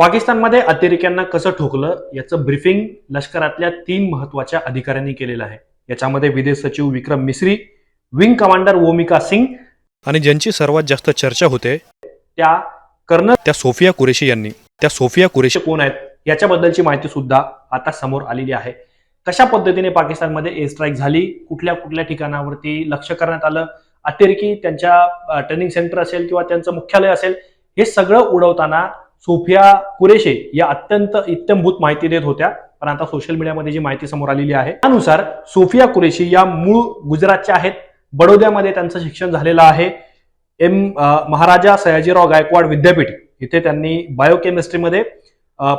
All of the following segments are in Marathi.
पाकिस्तानमध्ये अतिरेक्यांना कसं ठोकलं याचं ब्रीफिंग लष्करातल्या तीन महत्त्वाच्या अधिकाऱ्यांनी केलेलं आहे. याच्यामध्ये विदेश सचिव विक्रम मिश्री विंग कमांडर ओमिका सिंग आणि ज्यांची सर्वात जास्त चर्चा होते त्या कर्नल त्या सोफिया कुरेशी यांनी. त्या सोफिया कुरेशी कोण आहेत याच्याबद्दलची माहिती सुद्धा आता समोर आलेली आहे. कशा पद्धतीने पाकिस्तानमध्ये एअर स्ट्राईक झाली कुठल्या कुठल्या ठिकाणावरती लक्ष करण्यात आलं अतिरेकी त्यांच्या ट्रेनिंग सेंटर असेल किंवा त्यांचं मुख्यालय असेल हे सगळं उडवताना सोफिया कुरेशे या अत्यंत इत्यंभूत माहिती देत होत्या. पण आता सोशल मीडियामध्ये जी माहिती समोर आलेली आहे त्यानुसार सोफिया कुरेशी या मूळ गुजरातच्या आहेत. बडोद्यामध्ये त्यांचं शिक्षण झालेलं आहे. एम महाराजा सयाजीराव गायकवाड विद्यापीठ. इथे त्यांनी बायोकेमिस्ट्रीमध्ये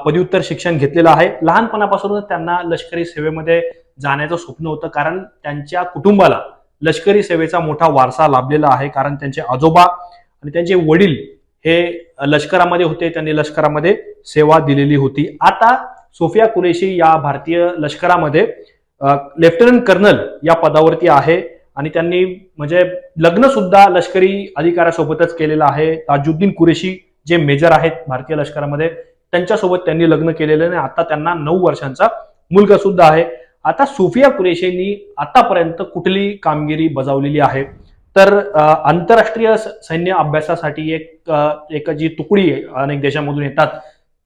पदव्युत्तर शिक्षण घेतलेलं आहे. लहानपणापासूनच त्यांना लष्करी सेवेमध्ये जाण्याचं स्वप्न होतं. कारण त्यांच्या कुटुंबाला लष्करी सेवेचा मोठा वारसा लाभलेला आहे. कारण त्यांचे आजोबा आणि त्यांचे वडील हे लष्करामध्ये होते त्यांनी लष्करामध्ये सेवा दिलेली होती. आता सोफिया कुरेशी या भारतीय लष्करामध्ये लेफ्टनंट कर्नल या पदावरती आहे आणि त्यांनी म्हणजे लग्न सुद्धा लष्करी अधिकाऱ्यासोबतच केलेलं आहे. ताजुद्दीन कुरेशी जे मेजर आहेत भारतीय लष्करामध्ये त्यांच्यासोबत त्यांनी लग्न केलेलं आणि आता त्यांना नऊ वर्षांचा मुलगा सुद्धा आहे. आता सोफिया कुरेशींनी आतापर्यंत कुठली कामगिरी बजावलेली आहे? तर आंतरराष्ट्रीय स- सैन्य अभ्यासासाठी एक एक जी तुकडी अनेक देशांमधून येतात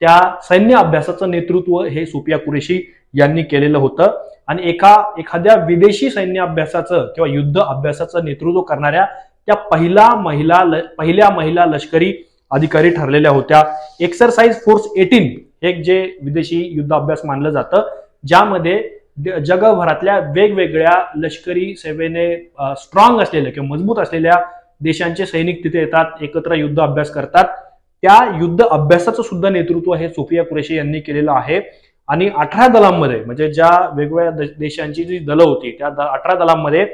त्या सैन्य अभ्यासाचं नेतृत्व हे सोफिया कुरेशी यांनी केलेलं होतं. आणि एका एखाद्या विदेशी सैन्य अभ्यासाचं किंवा युद्ध अभ्यासाचं नेतृत्व करणाऱ्या त्या पहिला महिला ल- पहिल्या महिला लष्करी अधिकारी ठरलेल्या होत्या. एक्सरसाइज फोर्स एटीन एक जे विदेशी युद्ध अभ्यास मानलं जातं ज्यामध्ये जगभरातल्या वेगवेगळ्या लष्करी सेवेने स्ट्रॉंग असलेल्या किंवा मजबूत असलेल्या देशांचे सैनिक तिथे येतात एकत्र युद्ध अभ्यास करतात. त्या युद्ध अभ्यासाचं सुद्धा नेतृत्व हे सोफिया कुरेशी यांनी केलेलं आहे. आणि अठरा दलांमध्ये म्हणजे ज्या वेगवेगळ्या देशांची जी दलं होती त्या अठरा दलांमध्ये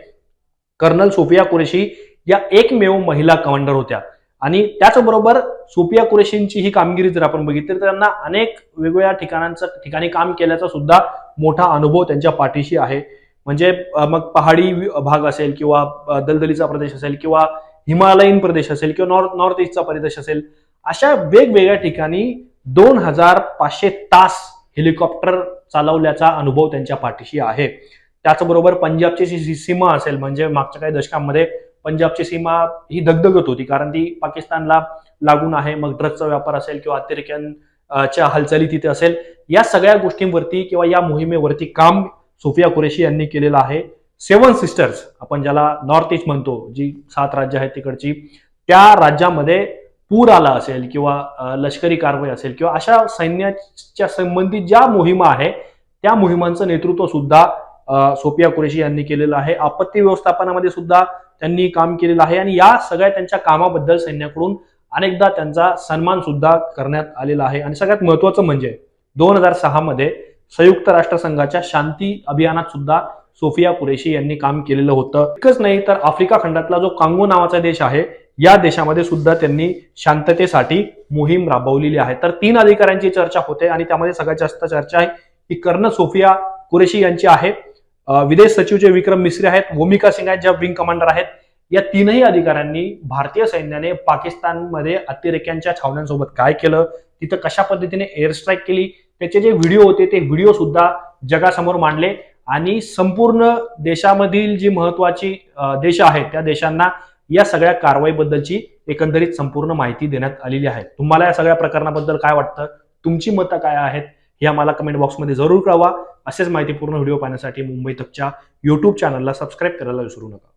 कर्नल सोफिया कुरेशी या एकमेव महिला कमांडर होत्या. आणि त्याचबरोबर सोफिया कुरेशींची ही कामगिरी जर आपण बघितली तर त्यांना अनेक वेगवेगळ्या ठिकाणांचं ठिकाणी काम केल्याचा सुद्धा मोठा अनुभव त्यांच्या पाठीशी आहे. म्हणजे मग पहाडी भाग असेल किंवा दलदलीचा प्रदेश असेल किंवा हिमालयीन प्रदेश असेल किंवा नॉर्थ नॉर्थ ईस्टचा प्रदेश असेल अशा वेगवेगळ्या ठिकाणी दोन हजार पाचशे तास हेलिकॉप्टर चालवल्याचा अनुभव त्यांच्या पाठीशी आहे. त्याचबरोबर पंजाबची जी सीमा असेल म्हणजे मागच्या काही दशकांमध्ये पंजाबची सीमा ही दगदगत होती कारण ती पाकिस्तानला लागून आहे. मग ड्रग्जचा व्यापार असेल किंवा अतिरेक्यांच्या हालचाली तिथे असेल. या सगळ्या गोष्टींवरती किंवा या मोहिमेवरती काम सोफिया कुरेशी यांनी केलेलं आहे. सेवन सिस्टर्स आपण ज्याला नॉर्थ ईस्ट म्हणतो जी सात राज्य आहेत तिकडची त्या राज्यामध्ये पूर आला असेल किंवा लष्करी कारवाई असेल किंवा अशा सैन्याच्या संबंधित ज्या मोहिमा आहे त्या मोहिमांचं नेतृत्व सुद्धा सोफिया कुरेशी यांनी केलेलं आहे. आपत्ती व्यवस्थापनामध्ये सुद्धा त्यांनी काम केलेलं आहे आणि या सगळ्या त्यांच्या कामाबद्दल सैन्याकडून अनेकदा त्यांचा सन्मान सुद्धा करण्यात आलेला आहे. आणि सगळ्यात महत्वाचं म्हणजे दोन हजार सहा मध्ये संयुक्त राष्ट्रसंघाच्या शांती अभियानात सुद्धा सोफिया कुरेशी यांनी काम केलेलं होतं. इतकंच नाही तर आफ्रिका खंडातला जो कांगो नावाचा देश आहे या देशामध्ये सुद्धा त्यांनी शांततेसाठी मोहीम राबवलेली आहे. तर तीन अधिकाऱ्यांची चर्चा होते आणि त्यामध्ये सगळ्यात जास्त चर्चा आहे ही कर्ण सोफिया कुरेशी यांची आहे. विदेश सचिव जे विक्रम मिश्री आहेत भूमिका सिंग आहेत ज्या विंग कमांडर आहेत. या तीनही अधिकाऱ्यांनी भारतीय सैन्याने पाकिस्तानमध्ये अतिरेक्यांच्या छावण्यांसोबत काय केलं तिथं कशा पद्धतीने एअर स्ट्राईक केली त्याचे जे व्हिडिओ होते ते व्हिडिओ सुद्धा जगासमोर मांडले. आणि संपूर्ण देशामधील जी महत्वाची देश आहेत त्या देशांना या सगळ्या कारवाईबद्दलची एकंदरीत संपूर्ण माहिती देण्यात आलेली आहे. तुम्हाला या सगळ्या प्रकरणाबद्दल काय वाटतं? तुमची मतं काय आहेत? हे आम्हाला कमेंट बॉक्समध्ये जरूर कळवा. असेच माहितीपूर्ण व्हिडिओ पाहण्यासाठी मुंबई तकच्या यूट्यूब चॅनलला सबस्क्राईब करायला विसरू नका.